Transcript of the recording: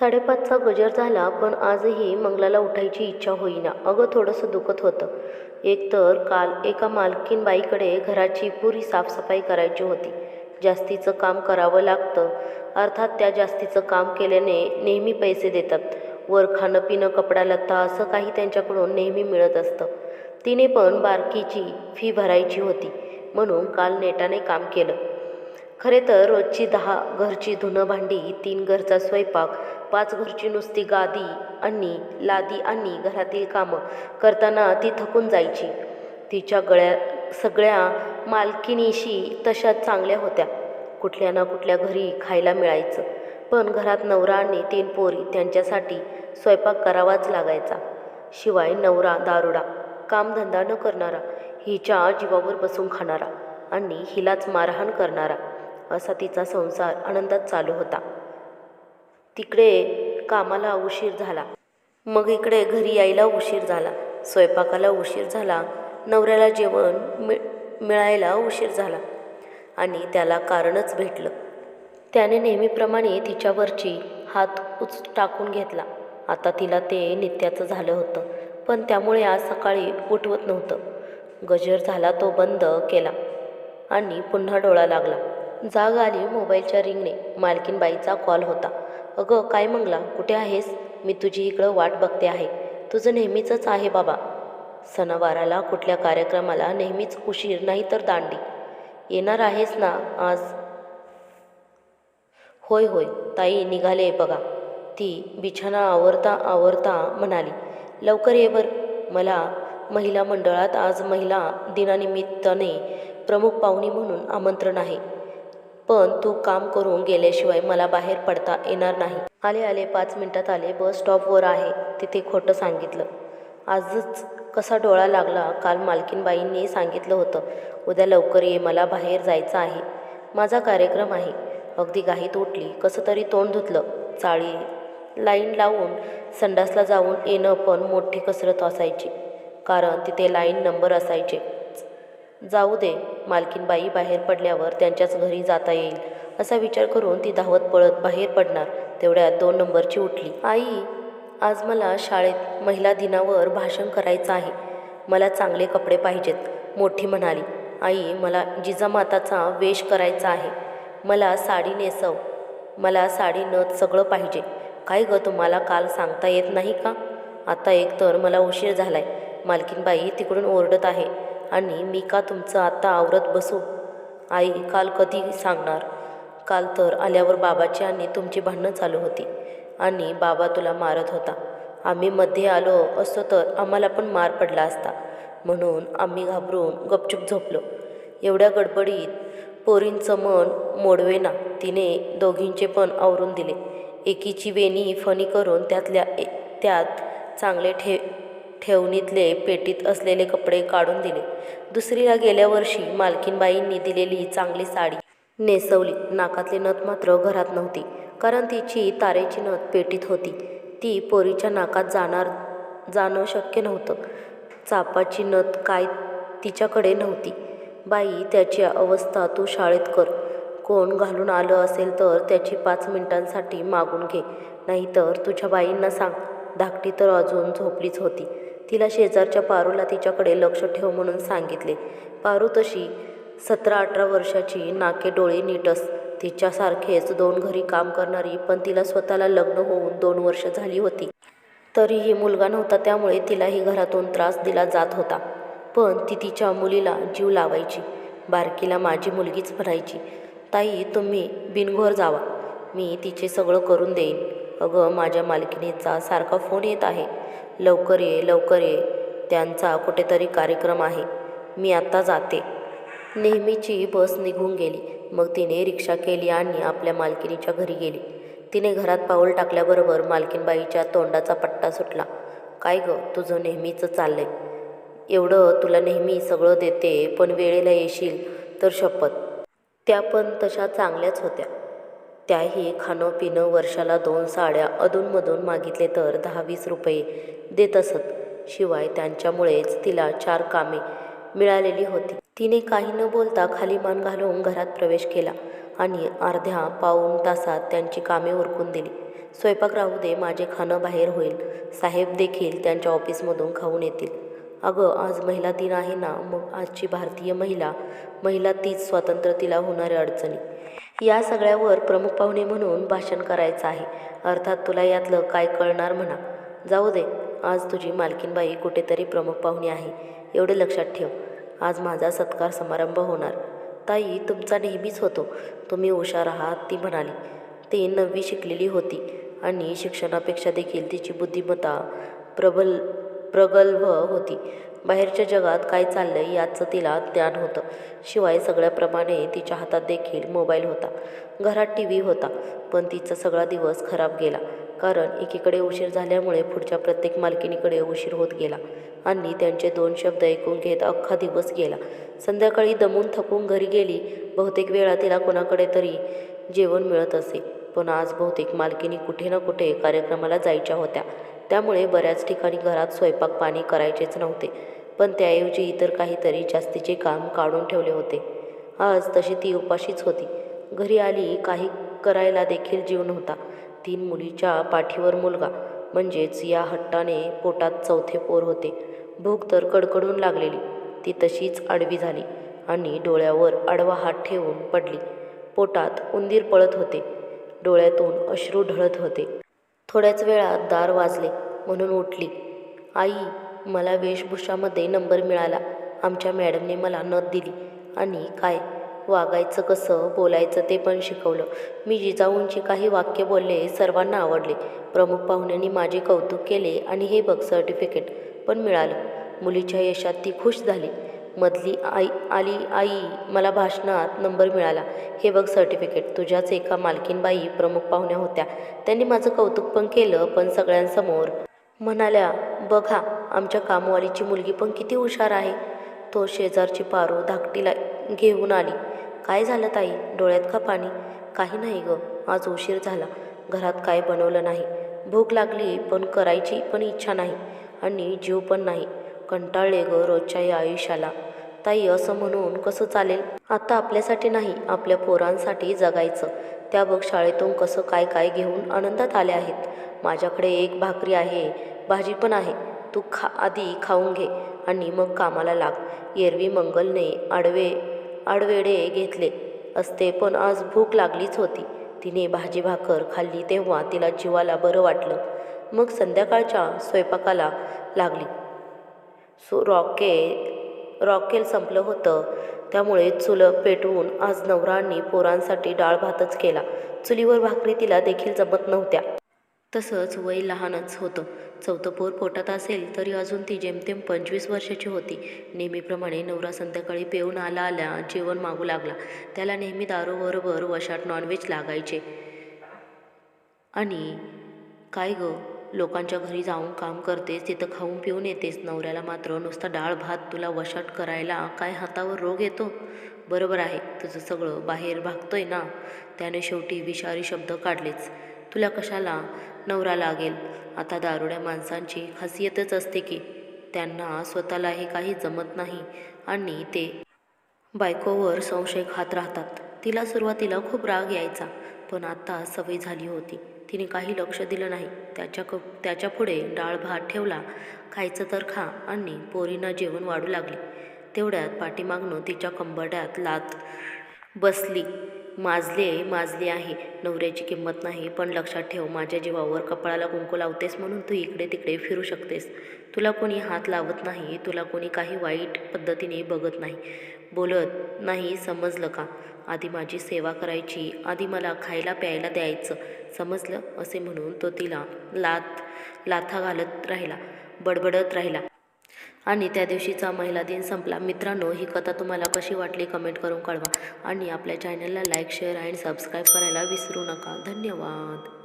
साडेपाचचा गजर झाला पण आजही मंगलाला उठायची इच्छा होईना. अगं थोडंसं दुखत होतं. एकतर काल एका मालकीन बाईकडे घराची पुरी साफसफाई करायची होती. जास्तीचं काम करावं लागतं. अर्थात त्या जास्तीचं काम केल्याने नेहमी पैसे देतात. वर खाणं पिणं कपडा लत्ता असं काही त्यांच्याकडून नेहमी मिळत असतं. तिने पण बारकीची फी भरायची होती. म्हणून काल नेटाने काम केलं. खरे तर रोजची दहा घरची धुणं भांडी तीन घरचा स्वयंपाक पाच घरची नुसती गादी आणि लादी आणि घरातील कामं करताना ती थकून जायची. तिच्या गळ्या सगळ्या मालकिनीशी तशा चांगल्या होत्या. कुठल्या ना कुठल्या घरी खायला मिळायचं. पण घरात नवरा आणि तीन पोरी त्यांच्यासाठी स्वयंपाक करावाच लागायचा. शिवाय नवरा दारुडा कामधंदा न करणारा हिच्या जीवावर बसून खाणारा आणि हिलाच मारहाण करणारा. असा तिचा संसार आनंदात चालू होता. तिकडे कामाला उशीर झाला. मग इकडे घरी यायला उशीर झाला. स्वयंपाकाला उशीर झाला. नवऱ्याला जेवण मि मिळायला उशीर झाला. आणि त्याला कारणच भेटलं. त्याने नेहमीप्रमाणे तिच्यावरची हात उच टाकून घेतला. आता तिला ते नित्याचं झालं होतं. पण त्यामुळे आज सकाळी उठवत नव्हतं. गजर झाला तो बंद केला. आणि पुन्हा डोळा लागला. जाग आली मोबाईलच्या रिंगने मालकीनबाईचा कॉल होता. अगं काय मंगला? कुठे आहेस? मी तुझी इकडं वाट बघते आहे. तुझं नेहमीचंच आहे बाबा. सणावाराला कुठल्या कार्यक्रमाला नेहमीच उशीर नाही तर दांडी. येणार आहेस ना आज? होय होय. ताई निघाले बघा. ती बिछाना आवरता आवरता म्हणाली लवकर ये बर. मला महिला मंडळात आज महिला दिनानिमित्ताने प्रमुख पाहुणी म्हणून आमंत्रण आहे. पण तू काम करून गेल्याशिवाय मला बाहेर पडता येणार नाही. आले आले पाच मिनिटात आले. बस स्टॉपवर आहे तिथे खोटं सांगितलं. आजच कसा डोळा लागला काल मालकीनबाईंनी सांगितलं होतं उद्या लवकर ये मला बाहेर जायचं आहे. माझा कार्यक्रम आहे. अगदी गाहीत उठली कसं तरी तोंड धुतलं. चाळी लाईन लावून संडासला जाऊन येणं पण मोठी कसरत असायची. कारण तिथे लाईन नंबर असायचे. जाऊ दे मालकीनबाई बाहेर पडल्यावर त्यांच्याच घरी जाता येईल असा विचार करून ती धावत पळत बाहेर पडणार तेवढ्यात दोन नंबरची उठली. आई आज मला शाळेत महिला दिनावर भाषण करायचं आहे. मला चांगले कपडे पाहिजेत मोठी म्हणाली. आई मला जिजामाताचा वेश करायचा आहे. मला साडी नेसव. मला साडी नथ सगळं पाहिजे. काय गं तुम्हाला काल सांगता येत नाही का? आता एकतर मला उशीर झालाय. मालकीनबाई तिकडून ओरडत आहे. आणि मी का तुमचं आत्ता आवरत बसू? आई काल कधी सांगणार? काल तर आल्यावर बाबाची आणि तुमची भांडणं चालू होती आणि बाबा तुला मारत होता. आम्ही मध्ये आलो असतो तर आम्हाला पण मार पडला असता. म्हणून आम्ही घाबरून गपचूप झोपलो. एवढ्या गडबडीत पोरींचं मन मोडवेना तिने दोघींचे पण आवरून दिले. एकीची वेणी फणी करून त्यातल्या ए- त्यात चांगले ठे ठेवणीतले पेटीत असलेले कपडे काढून दिले. दुसरीला गेल्या वर्षी मालकीनबाईंनी दिलेली चांगली साडी नेसवली. नाकातली नथ मात्र घरात नव्हती कारण तिची तारेची नथ पेटीत होती. ती पोरीच्या नाकात जाणार जाणं शक्य नव्हतं. चापाची नथ काय तिच्याकडे नव्हती. बाई त्याची अवस्था तू शाळेत कर. कोण घालून आलं असेल तर त्याची पाच मिनिटांसाठी मागून घे. नाहीतर तुझ्या बाईंना सांग. धाकटी तर अजून झोपलीच होती. तिला शेजारच्या पारूला तिच्याकडे लक्ष ठेव म्हणून सांगितले. पारू तशी सतरा अठरा वर्षाची नाके डोळे नीटस तिच्यासारखेच दोन घरी काम करणारी पण तिला स्वतःला लग्न होऊन दोन वर्ष झाली होती. तरीही मुलगा नव्हता त्यामुळे तिलाही घरातून त्रास दिला जात होता. पण ती तिच्या मुलीला जीव लावायची. बारकीला माझी मुलगीच म्हणायची ताई तुम्ही बिनघोर जावा. मी तिचे सगळं करून देईन. अगं माझ्या मालकिनीचा सारखा फोन येत आहे. लवकर ये लवकर ये. त्यांचा कुठेतरी कार्यक्रम आहे. मी आत्ता जाते. नेहमीची बस निघून गेली. मग तिने रिक्षा केली आणि आपल्या मालकिनीच्या घरी गेली. तिने घरात पाऊल टाकल्याबरोबर मालकीनबाईच्या तोंडाचा पट्टा सुटला. काय गं तुझं नेहमीचं चाललंय. एवढं तुला नेहमी सगळं देते पण वेळेला येशील तर शपथ. त्या पण तशा चांगल्याच होत्या. त्याही खाणं पिणं वर्षाला दोन साड्या अधूनमधून मागितले तर दहा वीस रुपये देत असत. शिवाय त्यांच्यामुळेच तिला चार कामे मिळालेली होती. तिने काही न बोलता खाली मान घालून घरात प्रवेश केला आणि अर्ध्या पाऊण तासात त्यांची कामे उरकून दिली. स्वयंपाक राहू दे माझे खाणं बाहेर होईल. साहेब देखील त्यांच्या ऑफिसमधून खाऊन येतील. अगं आज महिला दिन आहे ना मग आजची भारतीय महिला महिला तीच स्वातंत्र्य तिला होणाऱ्या अडचणी या सगळ्यावर प्रमुख पाहुणे म्हणून भाषण करायचं आहे. अर्थात तुला यातलं काय कळणार म्हणा. जाऊ दे आज तुझी मालकीनबाई कुठेतरी प्रमुख पाहुणे आहे. एवढे लक्षात ठेव. आज माझा सत्कार समारंभ होणार. ताई तुमचा नेहमीच होतो. तुम्ही हुशार आहात ती म्हणाली. ती नववी शिकलेली होती आणि शिक्षणापेक्षा देखील तिची बुद्धिमत्ता प्रबल प्रगल्भ होती. बाहेरच्या जगात काय चाललंय याचं तिला ज्ञान होतं. शिवाय सगळ्याप्रमाणे तिच्या हातात देखील मोबाईल होता. घरात टी व्ही होता पण तिचा सगळा दिवस खराब गेला. कारण एकीकडे उशीर झाल्यामुळे पुढच्या प्रत्येक मालकिनीकडे उशीर होत गेला आणि त्यांचे दोन शब्द ऐकून घेत अख्खा दिवस गेला. संध्याकाळी दमून थकून घरी गेली. बहुतेक वेळा तिला कोणाकडे तरी जेवण मिळत असे पण आज बहुतेक मालकिनी कुठे ना कुठे कार्यक्रमाला जायच्या होत्या. त्यामुळे बऱ्याच ठिकाणी घरात स्वयंपाक पाणी करायचेच नव्हते पण त्याऐवजी इतर काहीतरी जास्तीचे काम काढून ठेवले होते. आज तशी ती उपाशीच होती. घरी आली काही करायला देखील जीव नव्हता. तीन मुलीच्या पाठीवर मुलगा म्हणजेच या हट्टाने पोटात चौथे पोर होते. भूक तर कडकडून लागलेली ती तशीच आडवी झाली आणि डोळ्यावर आडवा हात ठेवून पडली. पोटात उंदीर पळत होते. डोळ्यातून अश्रू ढळत होते. थोड्याच वेळात दार वाजले. म्हणून उठली. आई मला वेशभूषामध्ये नंबर मिळाला. आमच्या मॅडमने मला नथ दिली. आणि काय? वागायचं कसं बोलायचं ते पण शिकवलं. मी जिजाऊंची काही वाक्य बोलले सर्वांना आवडले. प्रमुख पाहुण्यांनी माझे कौतुक केले आणि हे बघ सर्टिफिकेट पण मिळालं. मुलीच्या यशात ती खुश झाली. मधली आई आली आई मला भाषणात नंबर मिळाला. हे बघ सर्टिफिकेट. तुझ्याच एका मालकीनबाई प्रमुख पाहुण्या होत्या. त्यांनी माझं कौतुक पण केलं पण सगळ्यांसमोर म्हणाल्या बघा आमच्या कामवालीची मुलगी पण किती हुशार आहे. तो शेजारची पारू धाकटीला घेऊन आली. काय झालं ताई? डोळ्यात का पाणी? काही नाही ग. आज उशीर झाला. घरात काय बनवलं नाही. भूक लागली पण करायची पण इच्छा नाही. आणि जीव पण नाही. कंटाळले ग रोजच्या या आयुष्याला. ताई असं म्हणून कसं चालेल? आता आपल्यासाठी नाही आपल्या पोरांसाठी जगायचं. त्या बघ शाळेतून कसं काय काय घेऊन आनंदात आल्या आहेत. माझ्याकडे एक भाकरी आहे भाजी पण आहे. तू खा आधी खाऊन घे आणि मग कामाला लाग. एरवी मंगलने आडवे आडवेडे घेतले. असते पण आज भूक लागलीच होती. तिने भाजी भाकर खाल्ली तेव्हा तिला जीवाला बरं वाटलं. मग संध्याकाळच्या स्वयंपाकाला लागली. सो रॉके रॉकेल संपलं होतं. त्यामुळे चुलं पेटवून आज नवरांनी पोरांसाठी डाळ भातच केला. चुलीवर भाकरी तिला देखील जमत नव्हत्या. तसंच वय लहानच होतं. चौथं पोर पोटात असेल तरी अजून ती जेमतेम पंचवीस वर्षाची होती. नेहमीप्रमाणे नवरा संध्याकाळी पेऊन आला आल्या जेवण मागू लागला. त्याला नेहमी दारूबरोबर वशात नॉनव्हेज लागायचे. आणि काय गं? लोकांच्या घरी जाऊन काम करतेस तिथं खाऊन पिऊन येतेस. नवऱ्याला मात्र नुसता डाळ भात तुला वशाट करायला काय हातावर रोग येतो? बरोबर आहे तुझं सगळं बाहेर भागतोय ना? त्याने शेवटी विषारी शब्द काढलेच. तुला कशाला नवरा लागेल? आता दारुड्या माणसांची खासियतच असते की त्यांना स्वतःलाही काही जमत नाही आणि ते बायकोवर संशय खात राहतात. तिला सुरुवातीला खूप राग यायचा. पण आता सवय झाली होती. तिने काही लक्ष दिलं नाही. त्याच्या क त्याच्यापुढे डाळ भात ठेवला. खायचं तर खा आणि पोरींना जेवण वाढू लागली. तेवढ्यात पाठीमागनं तिच्या कंबड्यात लात बसली. माजले माजले आहे. नवऱ्याची किंमत नाही पण लक्षात ठेव माझ्या जीवावर कपाळाला कुंकू लावतेस म्हणून तू इकडे तिकडे फिरू शकतेस. तुला कोणी हात लावत नाही तुला कोणी काही वाईट पद्धतीने बघत नाही. बोलत नाही समजलं का? आधी माझी सेवा करायची आधी मला खायला प्यायला द्यायचं. समजलं? असे म्हणून तो तिला लात लाथा घालत राहिला बडबडत राहिला. आणि त्या दिवशीचा महिला दिन संपला. मित्रांनो ही कथा तुम्हाला कशी वाटली कमेंट करून कळवा. आणि आपल्या चॅनलला लाईक शेअर आणि सबस्क्राईब करायला विसरू नका. धन्यवाद.